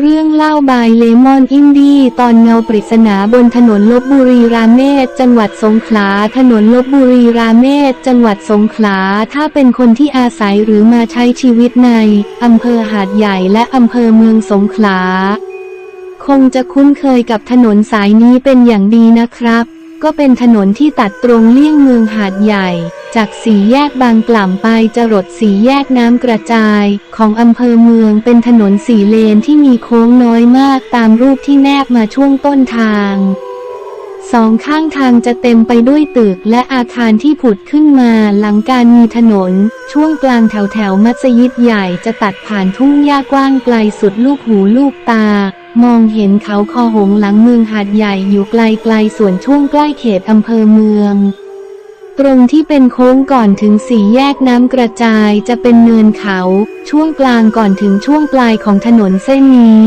เรื่องเล่าบายเลมอนอินดี้ตอนเงาปริศนาบนถนนลบบุรีราเมศจังหวัดสงขลา ถนนลบบุรีราเมศจังหวัดสงขลา ถ้าเป็นคนที่อาศัยหรือมาใช้ชีวิตในอำเภอหาดใหญ่และอำเภอเมืองสงขลา คงจะคุ้นเคยกับถนนสายนี้เป็นอย่างดีนะครับ ก็เป็นถนนที่ตัดตรงเลี่ยงเมืองหาดใหญ่ จากสี่แยกบางกล่ำไปจรดสี่แยกน้ำกระจาย ของอำเภอเมืองเป็นถนนสี่เลนที่มีโค้งน้อยมากตามรูปที่แนบมาช่วงต้นทางสองข้างทางจะเต็มไปด้วยตึกและอาคารที่ผุดขึ้นมาหลังการมีถนน ช่วงกลางแถวแถวมัสยิดใหญ่จะตัดผ่านทุ่งหญ้ากว้างไกลสุดลูกหูลูกตา มองเห็นเขาคอหงหลังเมืองหาดใหญ่อยู่ไกลๆส่วนช่วงใกล้เขตอำเภอเมือง ตรงที่เป็นโค้งก่อนถึงสี่แยกน้ำกระจายจะเป็นเนินเขา ช่วงกลางก่อนถึงช่วงปลายของถนนเส้นนี้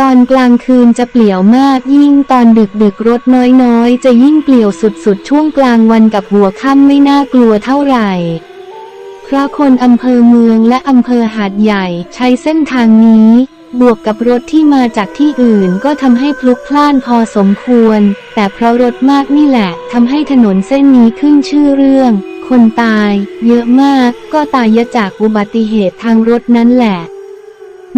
ตอนกลางคืนจะเปลี่ยวมากยิ่งตอนดึกดึกรถน้อยๆ จะยิ่งเปลี่ยวสุดๆ ช่วงกลางวันกับหัวค่ำไม่น่ากลัวเท่าไหร่เพราะคนอำเภอเมืองและอำเภอหาดใหญ่ใช้เส้นทางนี้ บวกกับรถที่มาจากที่อื่นก็ทำให้พลุกพล่านพอสมควร แต่เพราะรถมากนี่แหละทำให้ถนนเส้นนี้ขึ้นชื่อเรื่อง คนตาย เยอะมากก็ตายจากอุบัติเหตุทางรถนั่นแหละ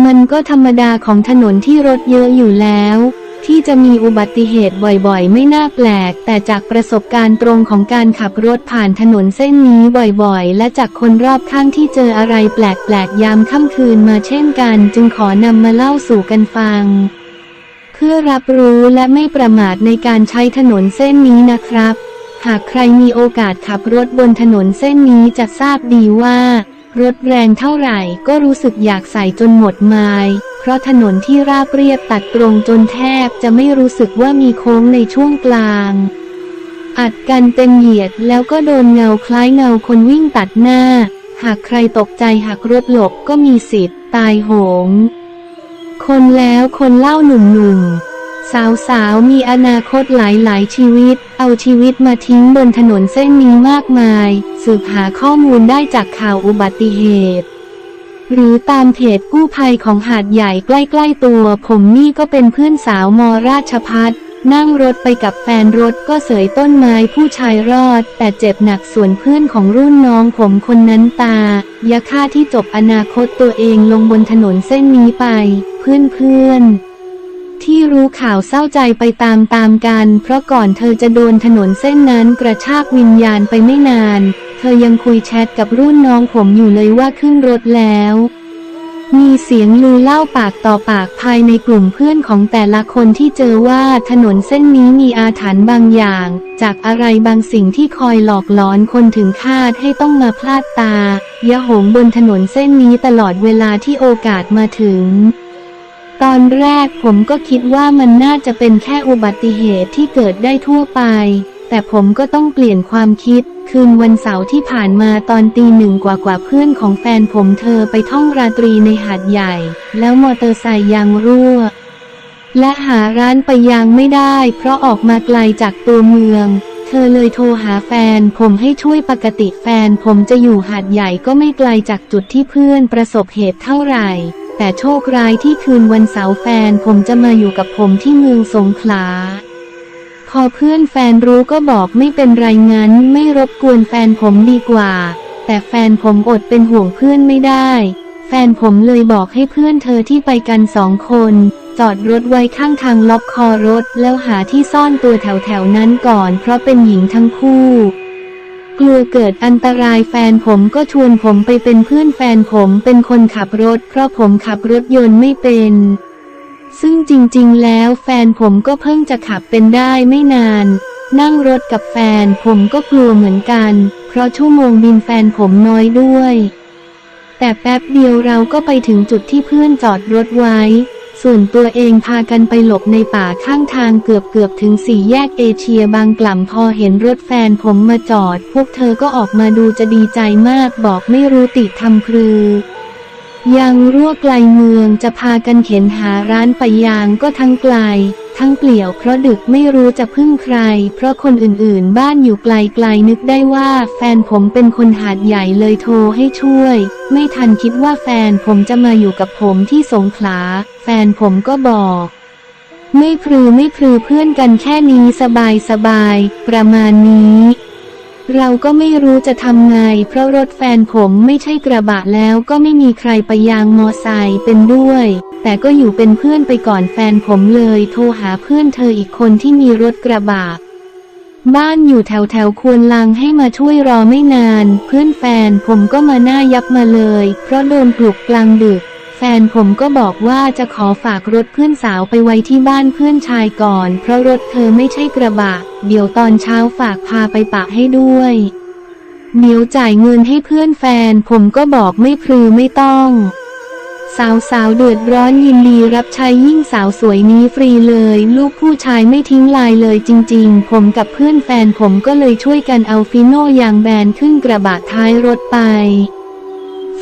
มันก็ธรรมดาของถนนที่รถเยอะอยู่แล้ว ที่จะมีอุบัติเหตุบ่อยๆ ไม่น่าแปลก แต่จากประสบการณ์ตรงของการขับรถผ่านถนนเส้นนี้บ่อยๆ และจากคนรอบข้างที่เจออะไรแปลกๆ ยามค่ำคืนมาเช่นกัน จึงขอนำมาเล่าสู่กันฟัง เพื่อรับรู้และไม่ประมาทในการใช้ถนนเส้นนี้นะครับ หากใครมีโอกาสขับรถบนถนนเส้นนี้จะทราบดีว่า รถแรงเท่าไหร่ก็รู้สึกอยากใส่จนหมดไม้ เพราะถนนที่ราบเรียบตัดตรงจนแทบจะไม่รู้สึกว่ามีโค้งในช่วงกลาง อัดกันเต็มเหยียดแล้วก็โดนเงาคล้ายเงาคนวิ่งตัดหน้า หากใครตกใจหักรถหลบก็มีสิทธิ์ตายโหง คนแล้วคนเล่าหนุ่มๆสาวๆมีอนาคตหลายๆชีวิต เอาชีวิตมาทิ้งบนถนนเส้นนี้มากมาย สืบหาข้อมูลได้จากข่าวอุบัติเหตุ หรือตามเพจกู้ภัยของหาดใหญ่ใกล้ๆตัว ผมนี่ก็เป็นเพื่อนสาวมราชพัฒนั่งรถไปกับแฟนรถก็เสยต้นไม้ผู้ชายรอด แต่เจ็บหนักส่วนเพื่อนของรุ่นน้องผมคนนั้นตา ยาฆ่าที่จบอนาคตตัวเองลงบนถนนเส้นนี้ไป เพื่อนๆที่รู้ข่าวเศร้าใจไปตามๆกัน เพราะก่อนเธอจะโดนถนนเส้นนั้นกระชากวิญญาณไปไม่นาน เธอยังคุยแชทกับรุ่นน้องผมอยู่เลยว่าขึ้นรถแล้ว มีเสียงลือเล่าปากต่อปากภายในกลุ่มเพื่อนของแต่ละคนที่เจอว่าถนนเส้นนี้มีอาถรรพ์บางอย่าง จากอะไรบางสิ่งที่คอยหลอกหลอนคนถึงคาดให้ต้องมาพลาดตา ยะโหมบนถนนเส้นนี้ตลอดเวลาที่โอกาสมาถึงตอนแรกผมก็คิดว่ามันน่าจะเป็นแค่อุบัติเหตุที่เกิดได้ทั่วไป แต่ผมก็ต้องเปลี่ยนความคิด คืนวันเสาร์ที่ผ่านมาตอนตีหนึ่งกว่ากว่าเพื่อนของแฟนผมเธอไปท่องราตรีในหาดใหญ่ แล้วมอเตอร์ไซค์ยางรั่ว และหาร้านไปยางไม่ได้ เพราะออกมาไกลจากตัวเมืองเธอเลยโทรหาแฟนผมให้ช่วยปกติแฟนผมจะอยู่หาดใหญ่ก็ไม่ไกลจากจุดที่เพื่อนประสบเหตุเท่าไหร่ แต่โชคร้ายที่คืนวันเสาร์แฟนผมจะมาอยู่กับผมที่เมืองสงขลา พอเพื่อนแฟนรู้ก็บอกไม่เป็นไรงั้นไม่รบกวนแฟนผมดีกว่า แต่แฟนผมอดเป็นห่วงเพื่อนไม่ได้ แฟนผมเลยบอกให้เพื่อนเธอที่ไปกันสองคน จอดรถไว้ข้างทางล็อกคอรถแล้วหาที่ซ่อนตัวแถวๆนั้นก่อน เพราะเป็นหญิงทั้งคู่ กลัวเกิดอันตรายแฟนผมก็ชวนผมไปเป็นเพื่อนแฟนผมเป็นคนขับรถ เพราะผมขับรถยนต์ไม่เป็น ซึ่งจริงๆ แล้วแฟนผมก็เพิ่งจะขับเป็นได้ไม่นาน นั่งรถกับแฟนผมก็กลัวเหมือนกัน เพราะชั่วโมงบินแฟนผมน้อยด้วย แต่แป๊บเดียวเราก็ไปถึงจุดที่เพื่อนจอดรถไว้ ส่วนตัวเองพากันไปหลบในป่าข้างทางเกือบเกือบถึงสี่แยกเอเชียบางกล่ำพอเห็นรถแฟนผมมาจอด พวกเธอก็ออกมาดูจะดีใจมากบอกไม่รู้ติทำพรือ ยังรั่วไกลเมืองจะพากันเข็นหาร้านไปยางก็ทั้งไกล ทั้งเปลี่ยวเพราะดึกไม่รู้จะพึ่งใคร เพราะคนอื่นๆ บ้านอยู่ไกลๆนึกได้ว่าแฟนผมเป็นคนหาดใหญ่เลยโทรให้ช่วย ไม่ทันคิดว่าแฟนผมจะมาอยู่กับผมที่สงขลา แฟนผมก็บอกไม่พลือไม่พลือเพื่อนกันแค่นี้สบายสบายๆประมาณนี้ เราก็ไม่รู้จะทำไง เพราะรถแฟนผมไม่ใช่กระบะแล้วก็ไม่มีใครไปยางมอไซค์เป็นด้วย แต่ก็อยู่เป็นเพื่อนไปก่อนแฟนผมเลย โทรหาเพื่อนเธออีกคนที่มีรถกระบะบ้านอยู่แถวแถวควรลังให้มาช่วยรอไม่นาน เพื่อนแฟนผมก็มาหน้ายับมาเลย เพราะโดนปลุกกลางดึก ฟนผมก็บอกว่าจะขอฝากรถเพื่อนสาวไปไว้ที่บ้านเพื่อนชายก่อน เพราะรถเธอไม่ใช่กระบะ เดี๋ยวตอนเช้าฝากพาไปปะให้ด้วย เดี๋ยวจ่ายเงินให้เพื่อนแฟน ผมก็บอกไม่พลือไม่ต้อง สาวสาวๆเดือดร้อนยินดีรับใช้ยิ่งสาวสวยนี้ฟรีเลย ลูกผู้ชายไม่ทิ้งลายเลยจริง ๆ ผมกับเพื่อนแฟนผมก็เลยช่วยกันเอาฟิโนยางแบนขึ้นกระบะท้ายรถไป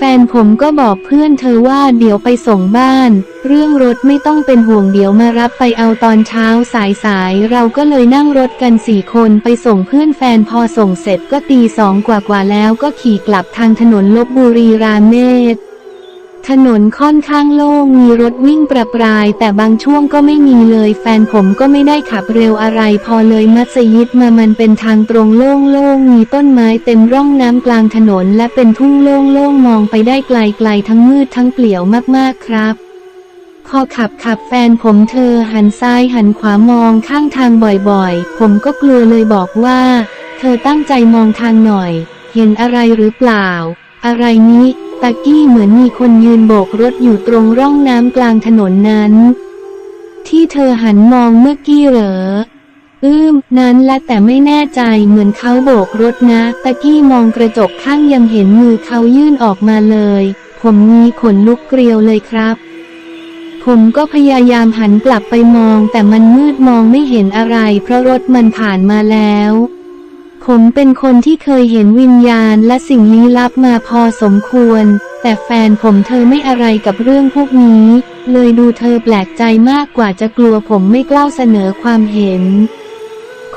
แฟนผมก็บอกเพื่อนเธอว่าเดี๋ยวไปส่งบ้าน เรื่องรถไม่ต้องเป็นห่วงเดี๋ยวมารับไปเอาตอนเช้าสายสายเราก็เลยนั่งรถกันสี่คนไปส่งเพื่อนแฟนพอส่งเสร็จก็ตีสองกว่าๆแล้วก็ขี่กลับทางถนนลบบุรีราเมศ ถนนค่อนข้างโล่งมีรถวิ่งประปราย แต่บางช่วงก็ไม่มีเลย แฟนผมก็ไม่ได้ขับเร็วอะไร พอเลยมัสยิดมามันเป็นทางตรงโล่งๆมีต้นไม้เต็มร่องน้ำกลางถนน และเป็นทุ่งโล่งๆมองไปได้ไกลๆทั้งมืดทั้งเปลี่ยวมากๆครับพอขับขับแฟนผมเธอหันซ้ายหันขวามองข้างทางบ่อยๆ ผมก็กลัวเลยบอกว่า เธอตั้งใจมองทางหน่อย เห็นอะไรหรือเปล่า อะไรนี้ ตะกี้เหมือนมีคนยืนโบกรถอยู่ตรงร่องน้ำกลางถนนนั้น ที่เธอหันมองเมื่อกี้เหรอ อืม นั้นและแต่ไม่แน่ใจเหมือนเขาโบกรถนะ ตะกี้มองกระจกข้างยังเห็นมือเขายื่นออกมาเลย ผมมีขนลุกเกลียวเลยครับ ผมก็พยายามหันกลับไปมองแต่มันมืดมองไม่เห็นอะไรเพราะรถมันผ่านมาแล้ว ผมเป็นคนที่เคยเห็นวิญญาณและสิ่งลี้ลับมาพอสมควร แต่แฟนผมเธอไม่อะไรกับเรื่องพวกนี้ เลยดูเธอแปลกใจมากกว่าจะกลัวผมไม่กล้าเสนอความเห็น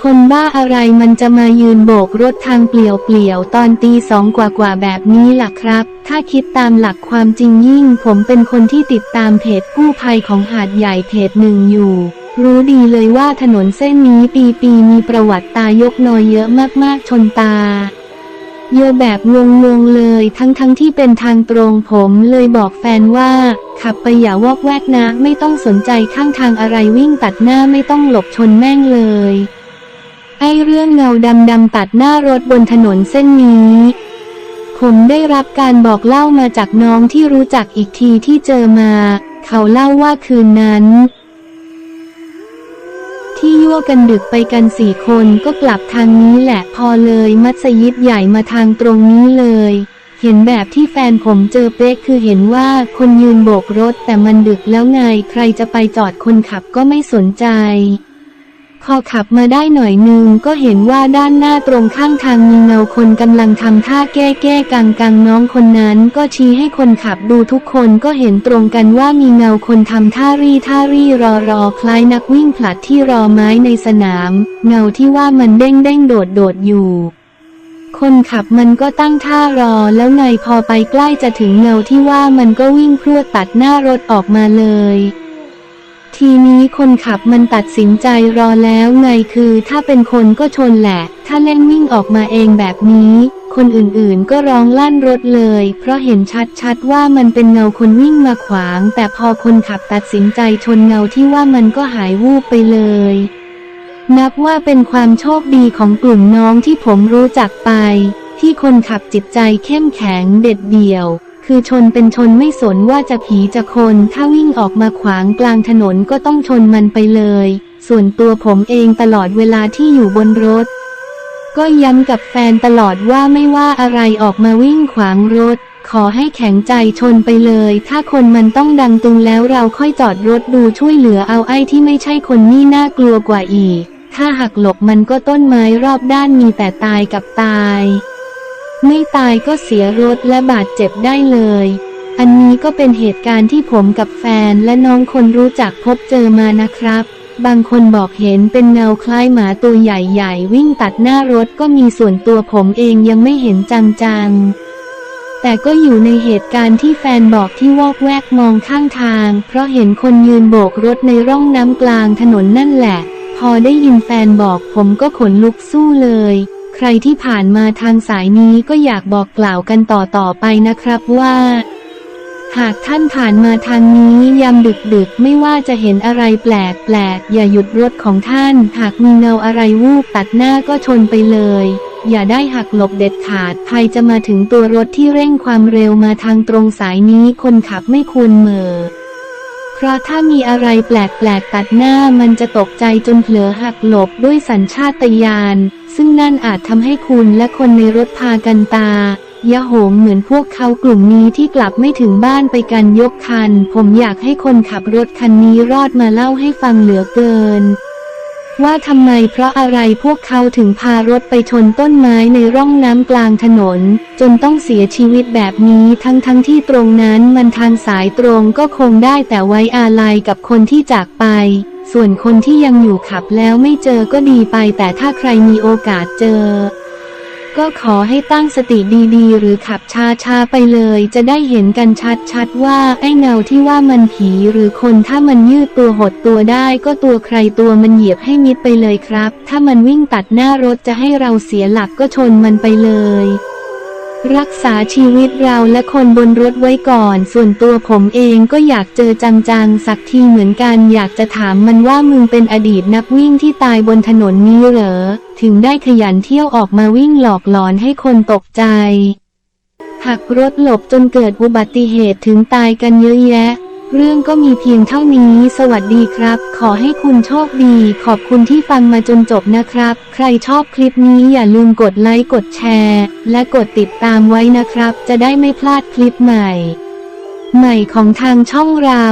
คนบ้าอะไรมันจะมายืนโบกรถทางเปลี่ยวๆตอนตีสองกว่าๆแบบนี้ล่ะครับ ถ้าคิดตามหลักความจริงยิ่ง ผมเป็นคนที่ติดตามเพจกู้ภัยของหาดใหญ่เพจหนึ่งอยู่ รู้ดีเลยว่าถนนเส้นนี้ปีๆมีประวัติตายกนอยเยอะมากๆชนตา เยอะแบบงงๆเลยทั้งๆทที่เป็นทางตรงผมเลยบอกแฟนว่า ขับไปอย่าวอกแวกนะไม่ต้องสนใจข้างทางอะไรวิ่งตัดหน้าไม่ต้องหลบชนแม่งเลย ไอเรื่องเงาดำๆตัดหน้ารถบนถนนเส้นนี้ผมได้รับการบอกเล่ามาจากน้องที่รู้จักอีกทีที่เจอมา เขาเล่าว่าคืนนั้น ที่ยั่วกันดึกไปกันสี่คนก็กลับทางนี้แหละพอเลยมัสยิดใหญ่มาทางตรงนี้เลย เห็นแบบที่แฟนผมเจอเป๊กคือเห็นว่าคนยืนโบกรถแต่มันดึกแล้วไงใครจะไปจอดคนขับก็ไม่สนใจ พอขับมาได้หน่อยนึงก็เห็นว่าด้านหน้าตรงข้างทางมีเงาคนกำลังทำท่าแก้แก้กังกังน้องคนนั้นก็ชี้ให้คนขับดูทุกคนก็เห็นตรงกันว่ามีเงาคนทำท่ารี่ท่ารี่รอรอคล้ายนักวิ่งผลัดที่รอไม้ในสนาม เงาที่ว่ามันเด้งเด้งโดดโดดอยู่ คนขับมันก็ตั้งท่ารอแล้วไงพอไปใกล้จะถึงเงาที่ว่ามันก็วิ่งพรวดตัดหน้ารถออกมาเลย ทีนี้คนขับมันตัดสินใจรอแล้วไงคือถ้าเป็นคนก็ชนแหละ ถ้าเล่นวิ่งออกมาเองแบบนี้ คนอื่นๆก็ร้องลั่นรถเลย เพราะเห็นชัดๆว่ามันเป็นเงาคนวิ่งมาขวาง แต่พอคนขับตัดสินใจชนเงาที่ว่ามันก็หายวูบไปเลย นับว่าเป็นความโชคดีของกลุ่มน้องที่ผมรู้จักไป ที่คนขับจิตใจเข้มแข็งเด็ดเดี่ยว คือชนเป็นชนไม่สนว่าจะผีจะคน ถ้าวิ่งออกมาขวางกลางถนนก็ต้องชนมันไปเลย ส่วนตัวผมเองตลอดเวลาที่อยู่บนรถ ก็ย้ำกับแฟนตลอดว่าไม่ว่าอะไรออกมาวิ่งขวางรถ ขอให้แข็งใจชนไปเลย ถ้าคนมันต้องดังตุงแล้วเราค่อยจอดรถดูช่วยเหลือเอาไอ้ที่ไม่ใช่คนนี่น่ากลัวกว่าอีก ถ้าหักหลบมันก็ต้นไม้รอบด้านมีแต่ตายกับตาย ไม่ตายก็เสียรถและบาดเจ็บได้เลย อันนี้ก็เป็นเหตุการณ์ที่ผมกับแฟนและน้องคนรู้จักพบเจอมานะครับ บางคนบอกเห็นเป็นเงาคล้ายหมาตัวใหญ่ๆ วิ่งตัดหน้ารถก็มีส่วนตัวผมเองยังไม่เห็นจังๆแต่ก็อยู่ในเหตุการณ์ที่แฟนบอกที่วอกแวกมองข้างทาง เพราะเห็นคนยืนโบกรถในร่องน้ำกลางถนนนั่นแหละ พอได้ยินแฟนบอกผมก็ขนลุกสู้เลย ใครที่ผ่านมาทางสายนี้ก็อยากบอกกล่าวกันต่อๆไปนะครับว่า หากท่านผ่านมาทางนี้ยามดึกๆไม่ว่าจะเห็นอะไรแปลกๆอย่าหยุดรถของท่าน หากมีเงาอะไรวูบตัดหน้าก็ชนไปเลย อย่าได้หักหลบเด็ดขาดภัยจะมาถึงตัวรถที่เร่งความเร็วมาทางตรงสายนี้คนขับไม่ควรเม่อ เพราะถ้ามีอะไรแปลกๆตัดหน้ามันจะตกใจจนเผลอหักหลบด้วยสัญชาตญาณ ซึ่งนั่นอาจทำให้คุณและคนในรถพากันตายะโหมเหมือนพวกเขากลุ่มนี้ที่กลับไม่ถึงบ้านไปกันยกคัน ผมอยากให้คนขับรถคันนี้รอดมาเล่าให้ฟังเหลือเกิน ว่าทำไมเพราะอะไรพวกเขาถึงพารถไปชนต้นไม้ในร่องน้ำกลางถนน จนต้องเสียชีวิตแบบนี้ทั้งทั้งที่ตรงนั้นมันทางสายตรงก็คงได้แต่ไว้อาลัยกับคนที่จากไป ส่วนคนที่ยังอยู่ขับแล้วไม่เจอก็ดีไปแต่ถ้าใครมีโอกาสเจอ ก็ขอให้ตั้งสติดีๆ หรือขับช้าๆไปเลย จะได้เห็นกันชัดๆว่าไอ้เงาที่ว่ามันผีหรือคนถ้ามันยืดตัวหดตัวได้ก็ตัวใครตัวมันเหยียบให้มิดไปเลยครับ ถ้ามันวิ่งตัดหน้ารถจะให้เราเสียหลักก็ชนมันไปเลย รักษาชีวิตเราและคนบนรถไว้ก่อน ส่วนตัวผมเองก็อยากเจอจังๆ สักทีเหมือนกัน อยากจะถามมันว่ามึงเป็นอดีตนักวิ่งที่ตายบนถนนนี้เหรอ ถึงได้ขยันเที่ยวออกมาวิ่งหลอกหลอนให้คนตกใจหักรถหลบจนเกิดอุบัติเหตุถึงตายกันเยอะแยะ เรื่องก็มีเพียงเท่านี้ สวัสดีครับ ขอให้คุณโชคดี ขอบคุณที่ฟังมาจนจบนะครับ ใครชอบคลิปนี้อย่าลืมกดไลค์ กดแชร์ และกดติดตามไว้นะครับ จะได้ไม่พลาดคลิปใหม่ ใหม่ของทางช่องเรา